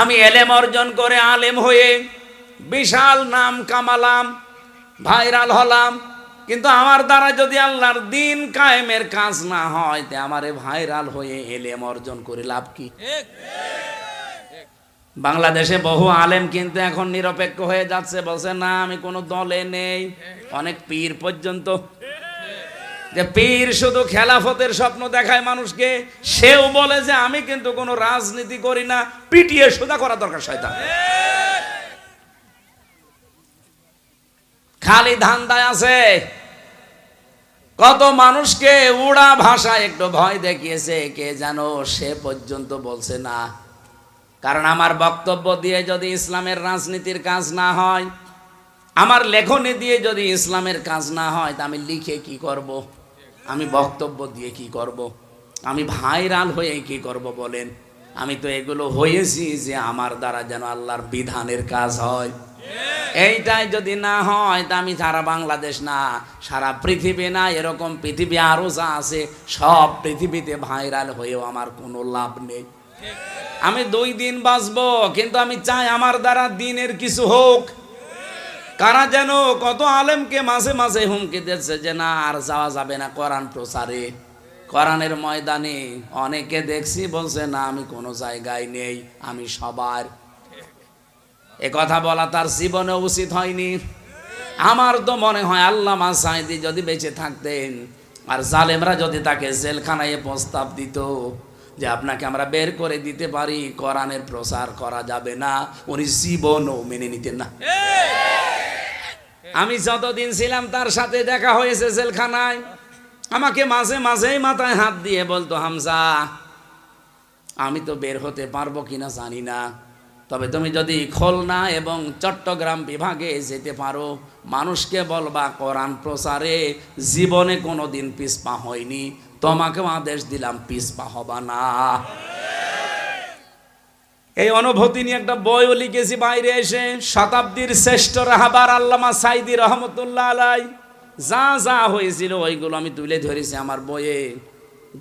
আমি এলেম অর্জন করে আলেম হয়ে বিশাল নাম কামালাম, ভাইরাল হলাম। কিন্তু আমার দ্বারা যদি আল্লাহর দিন কায়েমের কাজ না হয়, তে আমারে ভাইরাল হয়ে এলেম অর্জন করে লাভ কি? বাংলাদেশে বহু আলেম কিন্তু এখন নিরপেক্ষ হয়ে যাচ্ছে। বলছে, না, আমি কোনো দলে নেই। অনেক পীর পর্যন্ত যে পীর শুধু খেলাফতের স্বপ্ন দেখায় মানুষকে, সেও বলে যে আমি কিন্তু কোনো রাজনীতি করি না, পিটিয়ে সোজা করা দরকার শয়তান। খালি ধান্দায় আছে। কত মানুষকে উড়া ভাষায় একটু ভয় দেখিয়েছে, কে জানো সে পর্যন্ত বলছে না। কারণ আমার বক্তব্য দিয়ে যদি ইসলামের রাজনীতির কাজ না হয়, আমার লেখনী দিয়ে যদি ইসলামের কাজ না হয়, তা আমি লিখে কি করব। আমি বক্তব্য দিয়ে কি করব। আমি ভাইরাল হয়ে কি করব বলেন? আমি তো এগুলো হয়েছি যে আমার দ্বারা যেন আল্লাহর বিধানের কাজ হয়। এইটাই যদি না হয়, তা আমি সারা বাংলাদেশ না, সারা পৃথিবী না, এরকম পৃথিবী আরও যা আছে, সব পৃথিবীতে ভাইরাল হয়েও আমার কোনো লাভ নেই। আমি দুই দিন বাঁচবো, কিন্তু আমি চাই আমার দ্বারা দিনের কিছু হোক কারা যেন কত আলেমকে মাঝে মাঝে হুমকি দিচ্ছে যে, না, আর যাওয়া যাবে না কোরআন প্রচারে কোরআনের ময়দানে অনেকে দেখছি বলছে, না, আমি কোনো জায়গায় নেই, আমি সবার। এ কথা বলা তার জীবনে উচিত হয়নি। আমার তো মনে হয় আল্লামা সাইদি যদি বেঁচে থাকতেন, আর জালেমরা যদি তাকে জেলখানায় প্রস্তাব দিত যে, আপনাকে আমরা বের করে দিতে পারি, কোরআনের প্রচার করা যাবে না। উনি জীবনও মেনে নিতেন না। আমি যতদিন ছিলাম তার সাথে দেখা হয়েছে জেলখানায়। আমাকে মাঝে মাঝেই মাথায় হাত দিয়ে বলতো, হামজা, আমি তো বের হতে পারব কিনা জানি না। তবে তুমি যদি খুলনা এবং চট্টগ্রাম বিভাগে যেতে পারো, মানুষকে বলবা, কোরআন প্রচারে জীবনে কোনো দিন পিসপা হয়নি। তোমাকেও আদেশ দিলাম পিসপা হবা না। এই অনুভূতি নিয়ে একটা বইও লিখেছি, বাইরে এসে শতাব্দীর শ্রেষ্ঠ রাহাবার আল্লামা সাইদি রহমতুল্লাহ আলাই। যা যা হয়েছিল ওইগুলো আমি তুলে ধরেছি আমার বইয়ে।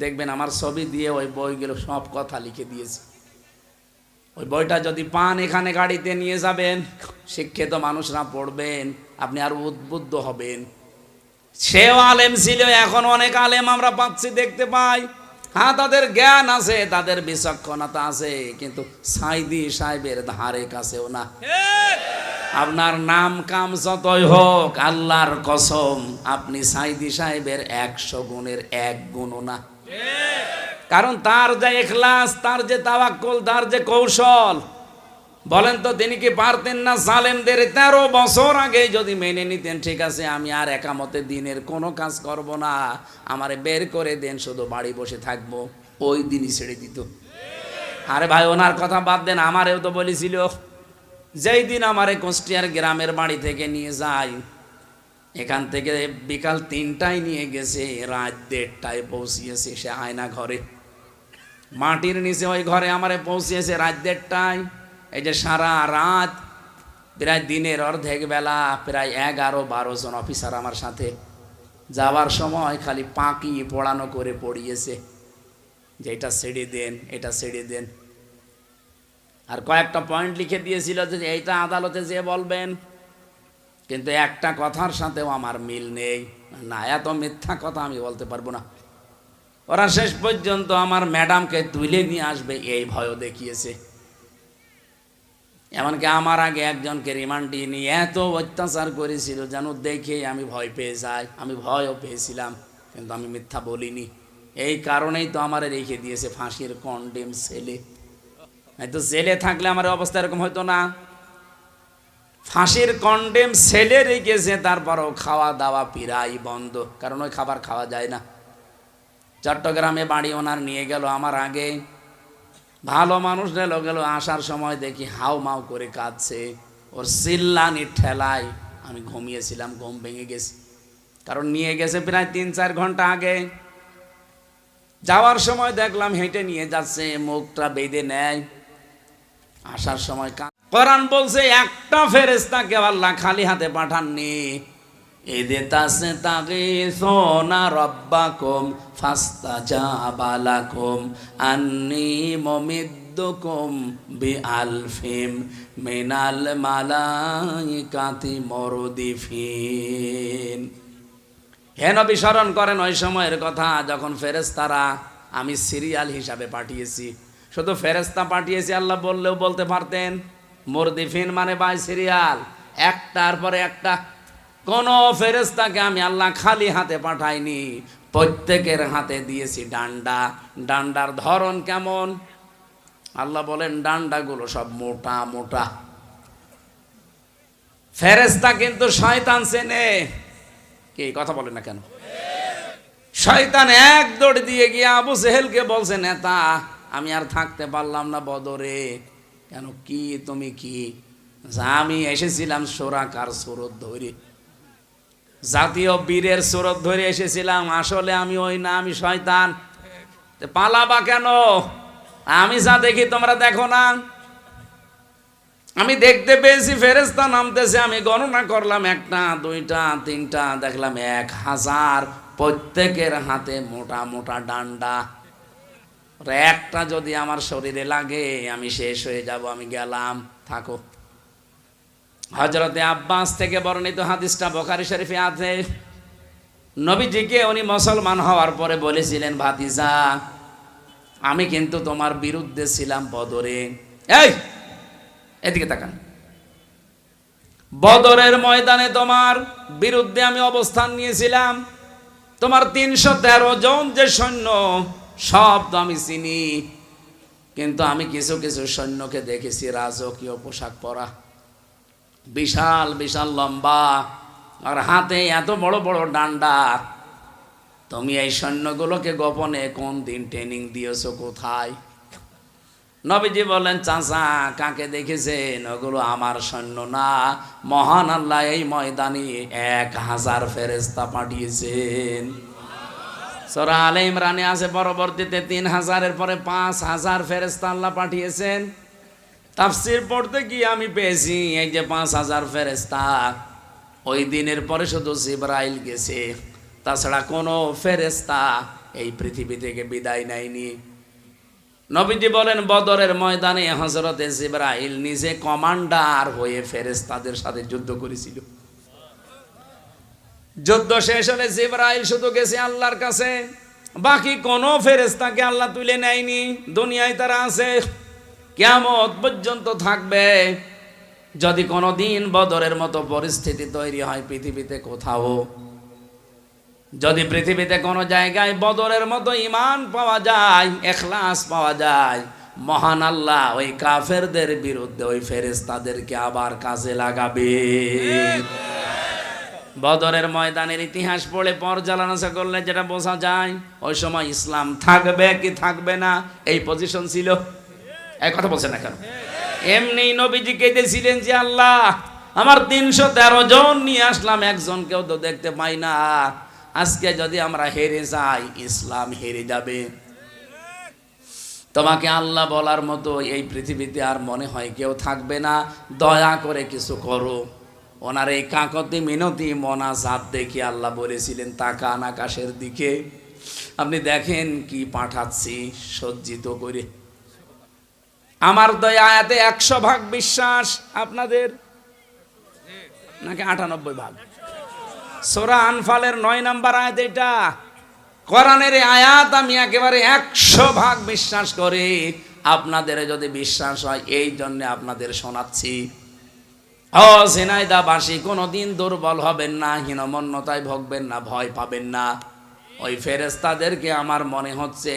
দেখবেন আমার ছবি দিয়ে ওই বইগুলো সব কথা লিখে দিয়েছি। ওই বইটা যদি পান এখানে গাড়িতে নিয়ে যাবেন, শিক্ষিত মানুষরা পড়বেন, আপনি আরও উদ্বুদ্ধ হবেন। সেও আলেম ছিল, এখন অনেক আলেম আমরা পাচ্ছি, দেখতে পাই। হ্যাঁ তাদের জ্ঞান আছে, তাদের বিচক্ষণতা আছে, কিন্তু সাইদি সাহেবের ধারে কাছেও না। আপনার নাম কাম যতই হোক, আল্লাহর কসম, আপনি সাইদি সাহেবের একশো গুণের এক গুণও না। কারণ তার যে এখলাস, তার যে তাওয়াক্কল, তার যে কৌশল বলেন তো, তিনি কি পারতেন না? জালেমদের তেরো বছর আগে যদি মেনে নিতেন, ঠিক আছে, আমি আর একামতে দিনের কোনো কাজ করব না। আমারে বের করে দেন, শুধু বাড়ি বসে থাকব। ওই দিনই ছেড়ে দিত। আরে ভাই, ওনার কথা বাদ দেন, আমারেও তো বলেছিল, যেই দিন আমারে কুষ্টিয়ার গ্রামের বাড়ি থেকে নিয়ে যাই এখান থেকে বিকাল তিনটায় নিয়ে গেছে, রাত দেড়টায় পৌঁছিয়েছে সে আয়না ঘরে। মাটির নিচে ওই ঘরে আমারে পৌঁছিয়েছে রাত দেড়টায়। এই যে সারা রাত, প্রায় দিনের অর্ধেক বেলা, প্রায় এগারো বারো জন অফিসার আমার সাথে যাওয়ার সময় খালি পাঁকি পড়ানো করে পড়িয়েছে। যে এটা ছেড়ে দেন, এটা ছেড়ে দেন। আর কয়েকটা পয়েন্ট লিখে দিয়েছিল যে এইটা আদালতে যে বলবেন। কিন্তু একটা কথার সাথেও আমার মিল নেই। না, এত মিথ্যা কথা আমি বলতে পারব না। ওরা শেষ পর্যন্ত আমার ম্যাডামকে তুলে নিয়ে আসবে, এই ভয়ও দেখিয়েছে। এমনকি আমার আগে একজনকে রিমান্ডে নিয়ে এত অত্যাচার করেছিল যেন দেখে আমি ভয় পেয়ে যাই, আমি ভয়ও পেয়েছিলাম, কিন্তু আমি মিথ্যা বলিনি। এই কারণেই তো আমার রেখে দিয়েছে ফাঁসির কন্ডেম ছেলে হয়তো জেলে থাকলে আমার অবস্থা এরকম হয়তো না। ফাঁসির কন্ডেম ছেলে রেখেছে, তারপরও খাওয়া দাওয়া পিরাই বন্ধ, কারণ ওই খাবার খাওয়া যায় না। চট্টগ্রামে বাড়ি ওনার নিয়ে গেল আমার আগে। ভালো মানুষ গেল গেল আসার সময় দেখি হাউ মাউ করে কাঁদছে। ওর চিল্লানি ঠেলায় আমি ঘুমিয়েছিলাম, ঘুম ভেঙে গেছি। কারণ নিয়ে গেছে প্রায় তিন চার ঘণ্টা আগে। যাওয়ার সময় দেখলাম হেঁটে নিয়ে যাচ্ছে, মুখটা বেঁধে নেয়। আসার সময় কোরআন বলছে, একটা ফেরেস্তাকে আল্লাহ খালি হাতে পাঠাননি। ফাস্তা জাবালাকুম আন্নি মমিদ্দ নুমিদ্দুকুম বিআলফিম মিনাল মালাইকাতি মরদিফিন। হে নবী স্মরণ করেন ওই সময়ের কথা, যখন ফেরেশতারা আমি সিরিয়াল হিসাবে পাঠিয়েছি। শুধু ফেরেশতা পাঠিয়েছি, আল্লাহ বললেও বলতে পারতেন, মরদিফিন মানে বাই সিরিয়াল, একটার পরে একটা কোন ফেরেশতাকে আমি আল্লাহ খালি হাতে পাঠাইনি, প্রত্যেকের হাতে দিয়েছি ডান্ডা। ডান্ডার ধরন কেমন? আল্লাহ বলেন, ডান্ডাগুলো সব মোটা মোটা। ফেরেশতা কিন্তু শয়তান চেনে। কি, কথা বলে না কেন? শয়তান এক দৌড় দিয়ে গিয়ে আবু সেহেলকে বলছে, নেতা, আমি আর থাকতে পারলাম না বদরে। কেন কি, তুমি কি? আমি এসেছিলাম সোরাকার সুরত ধরে। জাতীয় বীরের সুরত ধরে এসেছিলাম। আসলে আমি ওই না, আমি শয়তান। পালাবা কেন? আমি যা দেখি তোমরা দেখো না। আমি দেখতে পেয়েছি ফেরেস্তা নামতেছে, আমি গণনা করলাম একটা, দুইটা, তিনটা, দেখলাম এক হাজার প্রত্যেকের হাতে মোটা মোটা ডান্ডা। একটা যদি আমার শরীরে লাগে, আমি শেষ হয়ে যাব, আমি গেলাম। থাকো। হজরতে আব্বাস থেকে বর্ণিত হাদিসটা বখারি শরীফে আছে। নবীজিকে উনি মুসলমান হওয়ার পরে বলেছিলেন, ভাতিজা, আমি কিন্তু তোমার বিরুদ্ধে ছিলাম বদরে। এই, এদিকে তাকান। বদরের ময়দানে তোমার বিরুদ্ধে আমি অবস্থান নিয়েছিলাম। তোমার তিনশো তেরো জন যে সৈন্য, সব তো আমি চিনি। কিন্তু আমি কিছু কিছু সৈন্যকে দেখেছি, রাজকীয় পোশাক পরা। বিশাল বিশাল লম্বা। আর হাতে এত বড় বড় ডান্ডা। তুমি এই সৈন্যগুলোকে গোপনে কোন দিন ট্রেনিং দিয়েছ কোথায়? নবীজি বলেন, চাচা, কাকে দেখেছেন? ওগুলো আমার সৈন্য না। মহান আল্লাহ এই ময়দানে এক হাজার ফেরেস্তা পাঠিয়েছেন। সোরা আলে ইমরানে আছে, পরবর্তীতে তিন হাজারের পরে পাঁচ হাজার ফেরেস্তা আল্লাহ পাঠিয়েছেন। তাফসির পড়তে গিয়ে আমি পেয়েছি এই যে পাঁচ হাজার ফেরেস্তা ওই দিনের পরে শুধু জিব্রাইল গেছে। তাছাড়া কোনো ফেরেস্তা এই পৃথিবী থেকে বিদায় নেয়নি। নবীজি বলেন, বদরের ময়দানে হজরতে জিব্রাইল নিজে কমান্ডার হয়ে ফেরেস্তাদের সাথে যুদ্ধ করেছিল। যুদ্ধ শেষ হলে জিব্রাইল শুধু গেছে আল্লাহর কাছে। বাকি কোনো ফেরেস্তাকে আল্লাহ তুলে নেয়নি। দুনিয়ায় তারা আছে। কেমন পর্যন্ত থাকবে। যদি কোনো দিন বদরের মতো পরিস্থিতি তৈরি হয় পৃথিবীতে কোথাও, যদি পৃথিবীতে কোনো জায়গায় বদরের মতো ইমান পাওয়া যায়, এখলাস পাওয়া যায়, মহান আল্লাহ ওই কাফেরদের বিরুদ্ধে ওই ফেরেস্তাদেরকে আবার কাজে লাগাবে। বদরের ময়দানের ইতিহাস পড়ে পর্যালোচনা করলে যেটা বোঝা যায়, ওই সময় ইসলাম থাকবে কি থাকবে না, এই পজিশন ছিল। এক কথা বলছে না কেন? এমনি নবীজি কেঁদেছিলেন যে আল্লাহ, আমার তিনশো তেরো জন নিয়ে আসলাম একজনকেও তো দেখতে পাই না। আজকে যদি আমরা হেরে যাই, ইসলাম হেরে যাবে। তোমাকে আল্লাহ বলার মতো এই পৃথিবীতে আর মনে হয় কেউ থাকবে না। দয়া করে কিছু করো। ওনার এই কাকতি মিনতি মনাজাত দেখে আল্লাহ বলেছিলেন, তাকান আকাশের দিকে। আপনি দেখেন কি পাঠাচ্ছি, সজ্জিত করে। আমার দয়া আয়াতে একশো ভাগ বিশ্বাস আপনাদের? নাকি আটানব্বই ভাগ? সোরা আনফালের নয় নাম্বার আয়াত এটা। কোরআনের এই আয়াত আমি একেবারে একশো ভাগ বিশ্বাস করি। আপনাদের যদি বিশ্বাস হয়, এই জন্য আপনাদের শোনাচ্ছি। ও সেনাইদাবাসী কোনোদিন দুর্বল হবেন না, হীনমন্যতায় ভোগবেন না, ভয় পাবেন না। ওই ফেরেস্তাদেরকে আমার মনে হচ্ছে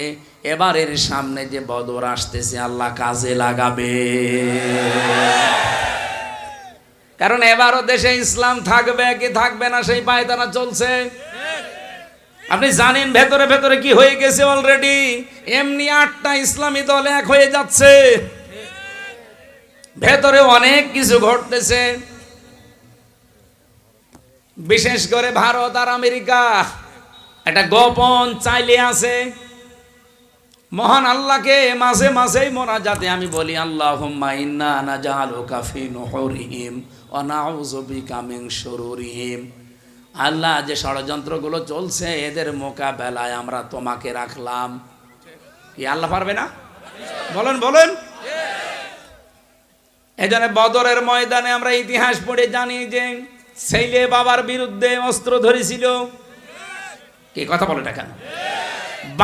এবারের সামনে যে বদর আসতেছে, আল্লাহ কাজে লাগাবে। কারণ এবারও দেশে ইসলাম থাকবে, কি থাকবে না সেই পায়তানা চলছে। আপনি জানেন ভেতরে ভেতরে কি হয়ে গেছে অলরেডি এমনি আটটা ইসলামী দল এক হয়ে যাচ্ছে। ভেতরে অনেক কিছু ঘটতেছে। বিশেষ করে ভারত আর আমেরিকা। একটা গোপন চাইলে আছে। মহান আল্লাহকে মাঝে মাঝেই মোনাজাতে আমি বলি আল্লাহ আল্লাহ যে ষড়যন্ত্রগুলো চলছে, এদের মোকাবেলায় আমরা তোমাকে রাখলাম। কি আল্লাহ পারবে না? বলেন বলেন। এই জন্য বদরের ময়দানে আমরা ইতিহাস পড়ে জানি যে ছেলে বাবার বিরুদ্ধে অস্ত্র ধরেছিল। কি কথা বলে না কেন?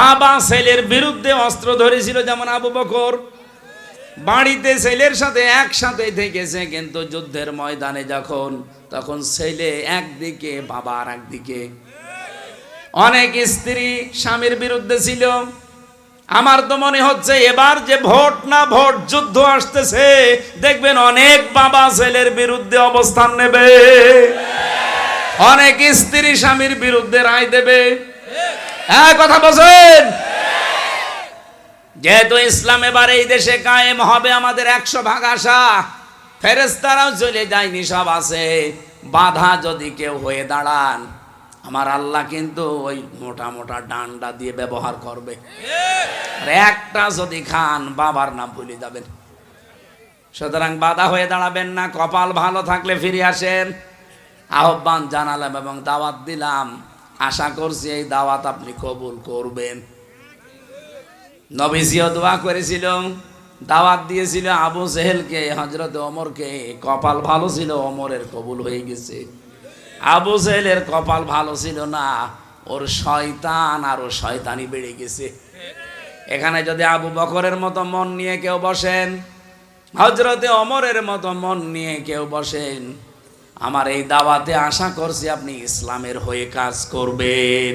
বাবা ছেলের বিরুদ্ধে অস্ত্র ধরেছিল যেমন আবু বকর। বাড়িতে ছেলের সাথে একসাথে থেকেছে কিন্তু যুদ্ধের ময়দানে যখন, তখন ছেলে একদিকে, বাবা আর একদিকে। অনেক স্ত্রী স্বামীর বিরুদ্ধে ছিল। আমার তো মনে হচ্ছে এবার যে ভোট না ভোট যুদ্ধ আসতেছে, দেখবেন অনেক বাবা ছেলের বিরুদ্ধে অবস্থান নেবে। অনেক স্ত্রী স্বামীর বিরুদ্ধে রায় দেবে। হ্যাঁ কথা বলছেন? যেহেতু ইসলাম এবার এই দেশে কায়েম হবে, আমাদের একশো ভাগ আশা। ফেরেস্তারাও চলে যায়নি, সব আছে। বাধা যদি কেউ হয়ে দাঁড়ান, আমার আল্লাহ কিন্তু ওই মোটা মোটা ডান্ডা দিয়ে ব্যবহার করবে। একটা যদি খান, বাবার নাম ভুলে যাবেন। সুতরাং বাধা হয়ে দাঁড়াবেন না, কপাল ভালো থাকলে ফিরে আসেন। আহ্বান জানালাম এবং দাওয়াত দিলাম। আশা করছি এই দাওয়াত আপনি কবুল করবেন। নবীজিও দোয়া করেছিল, দাওয়াত দিয়েছিল আবু সেহেলকে হজরত ওমরকে। কপাল ভালো ছিল, ওমরের কবুল হয়ে গেছে। আবু সেহেলের কপাল ভালো ছিল না, ওর শয়তান আর ও শয়তানি বেড়ে গেছে। এখানে যদি আবু বকরের মতো মন নিয়ে কেউ বসেন হজরতে অমরের মতো মন নিয়ে কেউ বসেন আমার এই দাওয়াতে আশা করছি আপনি ইসলামের হয়ে কাজ করবেন।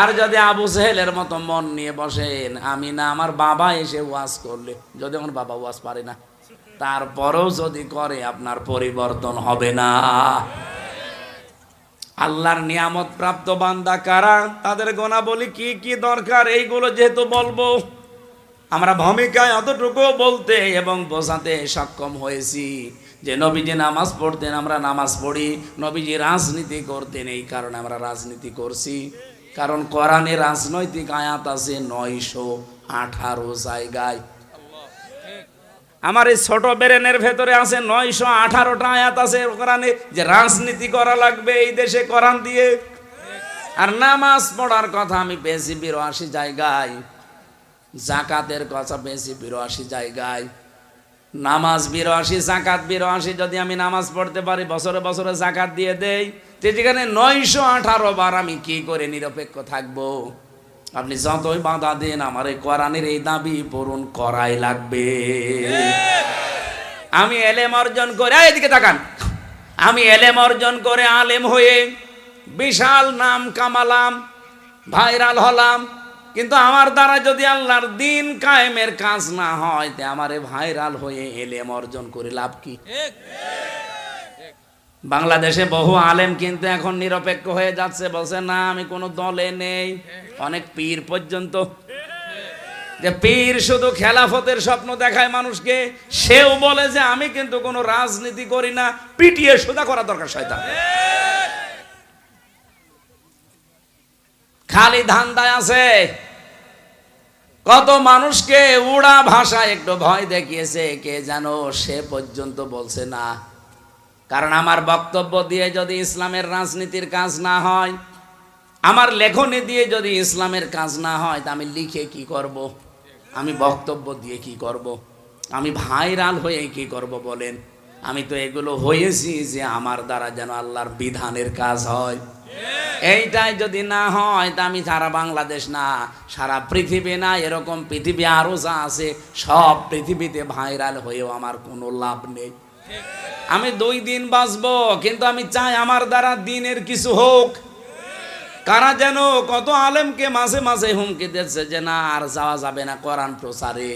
আর যদি আবু সেহেলের মতো মন নিয়ে বসেন, আমি না, আমার বাবা এসে ওয়াজ করলে, যদি আমার বাবা ওয়াজ পারে না, তারপরেও যদি করে, আপনার পরিবর্তন হবে না। আল্লাহর নিয়ামত প্রাপ্ত বান্দা কারা? তাদের গোনা বলি কি কি দরকার, এইগুলো যেহেতু বলব। আমরা ভূমিকায় অতটুকু বলতে এবং বোঝাতে সক্ষম হয়েছি। যে নবীজি নামাজ পড়তেন, আমরা নামাজ পড়ি। নবীজি রাজনীতি করতেন, এই কারণে আমরা রাজনীতি করছি। কারণ কোরআনে রাজনৈতিক আয়াত আছে নয়শো আঠারো জায়গায়। আমার এই ছোট ব্রেনের ভেতরে আছে নয়শো আঠারোটা আয়াত আছে কোরআনে যে রাজনীতি করা লাগবে এই দেশে কোরআন দিয়ে। আর নামাজ পড়ার কথা আমি পেয়েছি বিরাশি জায়গায়, জাকাতের কথা পেয়েছি বিরাশি জায়গায়। নামাজ বিরাশি, জাকাত বিরাশি যদি আমি নামাজ পড়তে পারি, বছরে বছরে জাকাত দিয়ে দেই যে যেখানে নয়শো আঠারো বার আমি কি করে নিরপেক্ষ থাকব? আপনি যতই বাধা দেন, আমার এই কোরআনের এই দাবি পূরণ করাই লাগবে। আমি এলেম অর্জন করে এদিকে তাকান। আমি এলেম অর্জন করে আলেম হয়ে বিশাল নাম কামালাম, ভাইরাল হলাম কিন্তু আমার দ্বারা যদি আল্লাহর দিন কায়েমের কাজ না হয়, তে আমারে ভাইরাল হয়ে এলেম অর্জন করে লাভ কি? বাংলাদেশে বহু আলেম কিন্তু এখন নিরপেক্ষ হয়ে যাচ্ছে, বলছে, না, আমি কোনো দলে নেই। অনেক পীর পর্যন্ত। যে পীর শুধু খেলাফতের স্বপ্ন দেখায় মানুষকে, সেও বলে যে, আমি কিন্তু কোনো রাজনীতি করি না, পিটিয়ে সোজা করা দরকার, শয়তান। খালি ধান্দায় আছে। কত মানুষকে উড়া ভাষায় একটু ভয় দেখিয়েছে, কে জানো সে পর্যন্ত বলছে না কারণ আমার বক্তব্য দিয়ে যদি ইসলামের রাজনীতির কাজ না হয়, আমার লেখনী দিয়ে যদি ইসলামের কাজ না হয়, তা আমি লিখে কি করব। আমি বক্তব্য দিয়ে কি করব। আমি ভাইরাল হয়ে কি করব বলেন আমি তো এগুলো হয়েছি যে আমার দ্বারা যেন আল্লাহর বিধানের কাজ হয়। এইটাই যদি না হয়, তা আমি সারা বাংলাদেশ না, সারা পৃথিবী না, এরকম পৃথিবী আরও যা আছে, সব পৃথিবীতে ভাইরাল হয়েও আমার কোনো লাভ নেই। আমি দুই দিন বাঁচবো, কিন্তু আমি চাই আমার দ্বারা দিনের কিছু হোক। কারা যেন কত আলেমকে মাঝে মাঝে হুমকি দিচ্ছে যে, না, আর যাওয়া যাবে না কোরআন প্রচারে।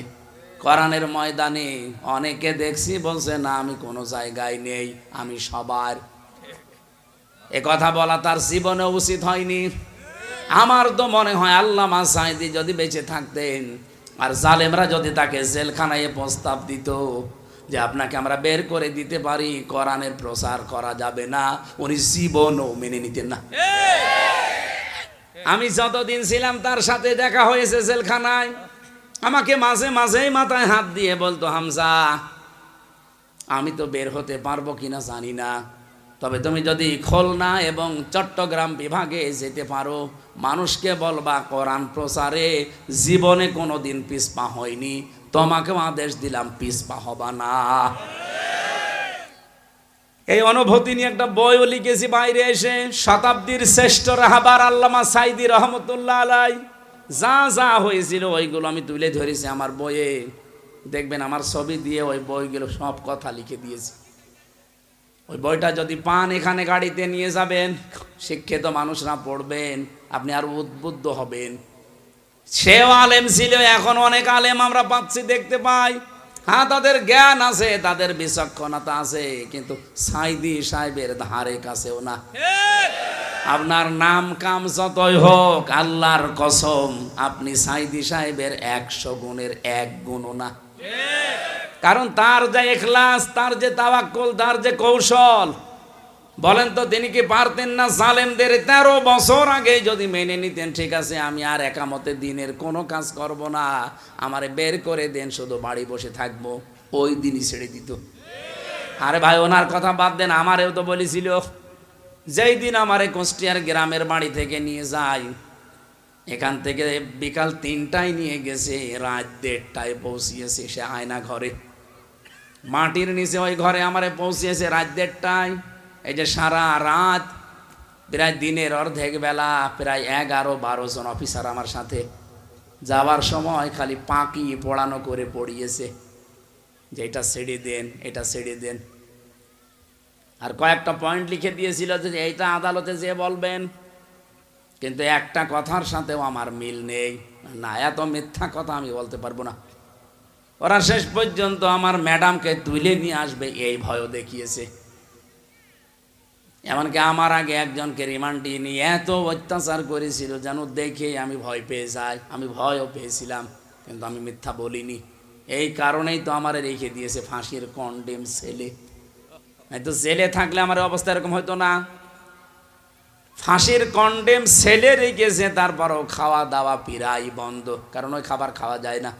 কোরআনের ময়দানে অনেকে দেখছি বলছে না আমি কোনো জায়গায় নেই আমি সবার। এ কথা বলা তার জীবনে উচিত হয়নি। আমার তো মনে হয় আল্লাহ সাইদি যদি বেঁচে থাকতেন আর জালেমরা যদি তাকে জেলখানায় প্রস্তাব দিত যে আপনাকে আমরা বের করে দিতে পারি কোরআনের প্রচার করা যাবে না উনি জীবনও মেনে নিতেন না। আমি যতদিন ছিলাম তার সাথে দেখা হয়েছে জেলখানায়। আমাকে মাঝে মাঝেই মাথায় হাত দিয়ে বলতো, হামজা, আমি তো বের হতে পারব কিনা জানি না। তবে তুমি যদি খুলনা এবং চট্টগ্রাম বিভাগে যেতে পারো, মানুষকে বলবা, কোরআন প্রচারে জীবনে কোনো দিন পিসপা হয়নি। তোমাকেও আদেশ দিলাম পিসপা হবা না। এই অনুভূতি নিয়ে একটা বইও লিখেছি বাইরে এসে, শতাব্দীর শ্রেষ্ঠ রাহাবার আল্লামা সাইদি রহমতুল্লাহ আলাই। যা যা হয়েছিল ওইগুলো আমি তুলে ধরেছি আমার বইয়ে। দেখবেন আমার ছবি দিয়ে ওই বইগুলো সব কথা লিখে দিয়েছি। ওই বইটা যদি পান এখানে গাড়িতে নিয়ে যাবেন, শিক্ষিত মানুষরা পড়বেন, আপনি আর উদ্বুদ্ধ হবেন। সেও আলেম ছিল, এখন অনেক আলেম আমরা পাচ্ছি দেখতে পাই। হ্যাঁ তাদের জ্ঞান আছে, তাদের বিচক্ষণতা আছে, কিন্তু সাইদি সাহেবের ধারে কাছেও না। আপনার নাম কাম যতই হোক, আল্লাহর কসম, আপনি সাইদি সাহেবের একশো গুণের এক গুণও না। কারণ তার যে এখলাস, তার যে তাওয়াক্কুল, তার যে কৌশল, বলেন তো তিনি কি পারতেন না জালেমদের তেরো বছর আগে যদি মেনে নিতেন, ঠিক আছে, আমি আর একামতে দিনের কোনো কাজ করব না, আমারে বের করে দেন, শুধু বাড়ি বসে থাকব, ওই দিনই ছেড়ে দিত। আরে ভাই, ওনার কথা বাদ দেন, আমারেও তো বলেছিল যেই দিন আমারে কুষ্টিয়ার গ্রামের বাড়ি থেকে নিয়ে যাই এখান থেকে বিকাল তিনটায় নিয়ে গেছে, রাত দেড়টায় পৌঁছিয়েছে সে আয়না ঘরে। মাটির নিচে ওই ঘরে আমারে পৌঁছিয়েছে রাত দেড়টায়। এই যে সারা রাত, প্রায় দিনের অর্ধেক বেলা, প্রায় এগারো বারো জন অফিসার আমার সাথে যাওয়ার সময় খালি পাকি পড়ানো করে পড়িয়েছে। যে এটা ছেড়ে দেন, এটা ছেড়ে দেন। আর কয়েকটা পয়েন্ট লিখে দিয়েছিল যে এইটা আদালতে যে বলবেন। কিন্তু একটা কথার সাথেও আমার মিল নেই। না, এত মিথ্যা কথা আমি বলতে পারব না। ওরা শেষ পর্যন্ত আমার ম্যাডামকে তুলে নিয়ে আসবে, এই ভয়ও দেখিয়েছে। এমনকি আমার আগে একজনকে রিমান্ডে নিয়ে এত অত্যাচার করেছিল যেন দেখে আমি ভয় পেয়ে যাই, আমি ভয়ও পেয়েছিলাম, কিন্তু আমি মিথ্যা বলিনি। এই কারণেই তো আমার রেখে দিয়েছে ফাঁসির কন্ডেম ছেলে তো জেলে থাকলে আমার অবস্থা এরকম হতো না। ফাঁসির কন্ডেম ছেলে রেখেছে, তারপরও খাওয়া দাওয়া পিরাই বন্ধ। কারণ ওই খাবার খাওয়া যায় না।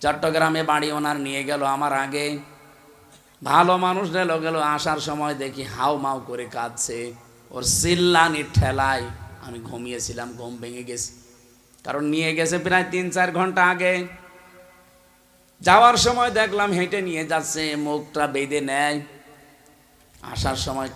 চট্টগ্রামে বাড়ি ওনার নিয়ে গেল আমার আগে। ভালো মানুষ গেল গেল, আসার সময় দেখি হাউ মাউ করে কাঁদছে। ওর চিল্লানি ঠেলায় আমি ঘুমিয়েছিলাম, ঘুম ভেঙে গেছি। কারণ নিয়ে গেছে প্রায় তিন চার ঘণ্টা আগে। যাওয়ার সময় দেখলাম হেঁটে নিয়ে যাচ্ছে, মুখটা বেঁধে নেয়। আসার সময়